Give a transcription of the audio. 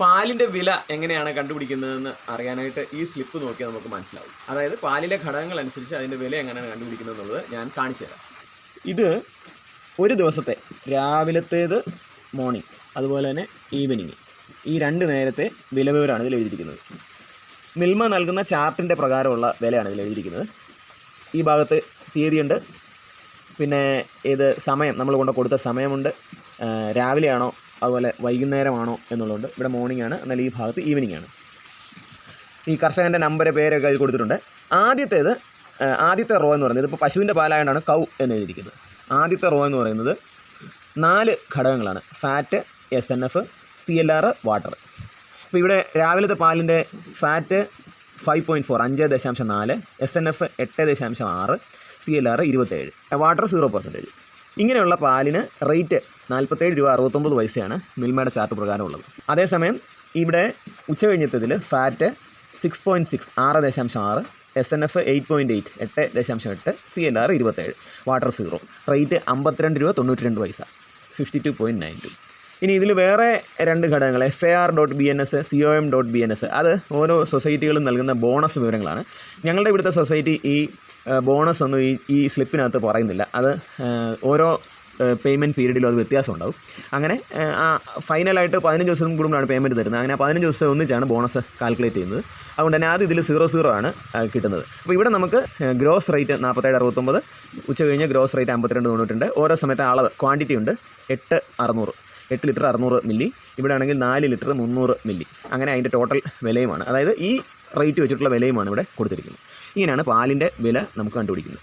പാലിന്റെ വില എങ്ങനെയാണ് കണ്ടുപിടിക്കുന്നതെന്ന് അറിയാനായിട്ട് ഈ സ്ലിപ്പ് നോക്കിയാൽ നമുക്ക് മനസ്സിലാവും. അതായത് പാലിലെ ഘടകങ്ങൾ അനുസരിച്ച് അതിന്റെ വില എങ്ങനെയാണ് കണ്ടുപിടിക്കുന്നത് എന്നുള്ളത് ഞാൻ കാണിച്ചു തരാം. ഇത് ഒരു ദിവസത്തെ രാവിലത്തേത് മോർണിംഗ് അതുപോലെ തന്നെ ഈവനിങ് ഈ രണ്ട് നേരത്തെ വില വിവരമാണ് ഇതിൽ എഴുതിയിരിക്കുന്നത്. മിൽമ നൽകുന്ന ചാർട്ടിന്റെ പ്രകാരമുള്ള വിലയാണ് ഇതിൽ എഴുതിയിരിക്കുന്നത്. ഈ ഭാഗത്ത് തീയതിയുണ്ട്. പിന്നെ ഇത് സമയം നമ്മൾ കൊണ്ട് കൊടുത്ത സമയമുണ്ട്. രാവിലെയാണോ അതുപോലെ വൈകുന്നേരമാണോ എന്നുള്ളതുണ്ട് ഇവിടെ മോർണിംഗ് ആണ്. എന്നാൽ ഈ ഭാഗത്ത് ഈവനിങ് ആണ്. ഈ കർഷകന്റെ നമ്പർ പേരൊക്കെ അതിൽ കൊടുത്തിട്ടുണ്ട്. ആദ്യത്തേത് ആദ്യത്തെ റോ എന്ന് പറയുന്നത് ഇപ്പോൾ പശുവിന്റെ പാലായതുകൊണ്ടാണ് കൗ എന്ന് എഴുതിയിരിക്കുന്നത്. ആദ്യത്തെ റോ എന്ന് പറയുന്നത് നാല് ഘടകങ്ങളാണ്. Fat S N F C L R water അപ്പോൾ ഇവിടെ രാവിലത്തെ പാലിന്റെ ഫാറ്റ് ഫൈവ് പോയിന്റ് ഫോർ അഞ്ച് ദശാംശം നാല് എസ് എൻ എഫ് എട്ട് ദശാംശം ആറ് സി എൽ ആർ ഇരുപത്തേഴ്. വാട്ടർ സീറോ പെർസെന്റേജ് ഇങ്ങനെയുള്ള പാലിന് റേറ്റ് നാൽപ്പത്തേഴ് രൂപ അറുപത്തൊമ്പത് പൈസയാണ് മിൽമയുടെ ചാർട്ട് പ്രകാരം ഉള്ളത് അതേസമയം ഇവിടെ ഉച്ച കഴിഞ്ഞത്തതിൽ ഫാറ്റ് സിക്സ് പോയിന്റ് സിക്സ് ആറ് ദശാംശം ആറ് S N F eight point eight എട്ട് ദശാംശം എട്ട് സി എൻ ആർ ഇരുപത്തേഴ് വാട്ടർ സീറോ റേറ്റ് അമ്പത്തിരണ്ട് രൂപ തൊണ്ണൂറ്റി രണ്ട് പൈസ fifty two point nine two ഇനി ഇതിൽ വേറെ രണ്ട് ഘടകങ്ങൾ F A R dot B N S C O M dot B N S അത് ഓരോ സൊസൈറ്റികളും നൽകുന്ന ബോണസ് വിവരങ്ങളാണ്. ഞങ്ങളുടെ ഇവിടുത്തെ സൊസൈറ്റി ഈ ബോണസ് ഒന്നും ഈ ഈ സ്ലിപ്പിനകത്ത് പറയുന്നില്ല. അത് ഓരോ പേയ്മെന്റ് പീരീഡിലും അത് വ്യത്യാസം ഉണ്ടാവും അങ്ങനെ ഫൈനലായിട്ട് പതിനഞ്ച് ദിവസം കൂടുമ്പോഴാണ് പേയ്മെന്റ് തരുന്നത്. അങ്ങനെ പതിനഞ്ച് ദിവസം ഒന്നിച്ചാണ് ബോണസ് കാൽക്കുലേറ്റ് ചെയ്യുന്നത്. അതുകൊണ്ട് തന്നെ ആദ്യം ഇതിൽ സീറോ സീറോ ആണ് കിട്ടുന്നത്. അപ്പോൾ ഇവിടെ നമുക്ക് ഗ്രോസ് റേറ്റ് നാൽപ്പത്തേഴ് അറുപത്തൊമ്പത് ഉച്ച കഴിഞ്ഞ് ഗ്രോസ് റേറ്റ് അമ്പത്തിരണ്ട് തൊണ്ണൂറ്റുണ്ട് ഓരോ സമയത്തെ അളവ് ക്വാണ്ടിറ്റി ഉണ്ട് എട്ട് അറുന്നൂറ്. എട്ട് ലിറ്റർ അറുന്നൂറ് മില്ലി ഇവിടെ ആണെങ്കിൽ നാല് ലിറ്റർ മുന്നൂറ് മില്ലി അങ്ങനെ അതിന്റെ ടോട്ടൽ വിലയുമാണ്. അതായത് ഈ റേറ്റ് വെച്ചിട്ടുള്ള വിലയുമാണ് ഇവിടെ കൊടുത്തിരിക്കുന്നത്. ഇങ്ങനെയാണ് പാലിന്റെ വില നമുക്ക് കണ്ടുപിടിക്കുന്നത്.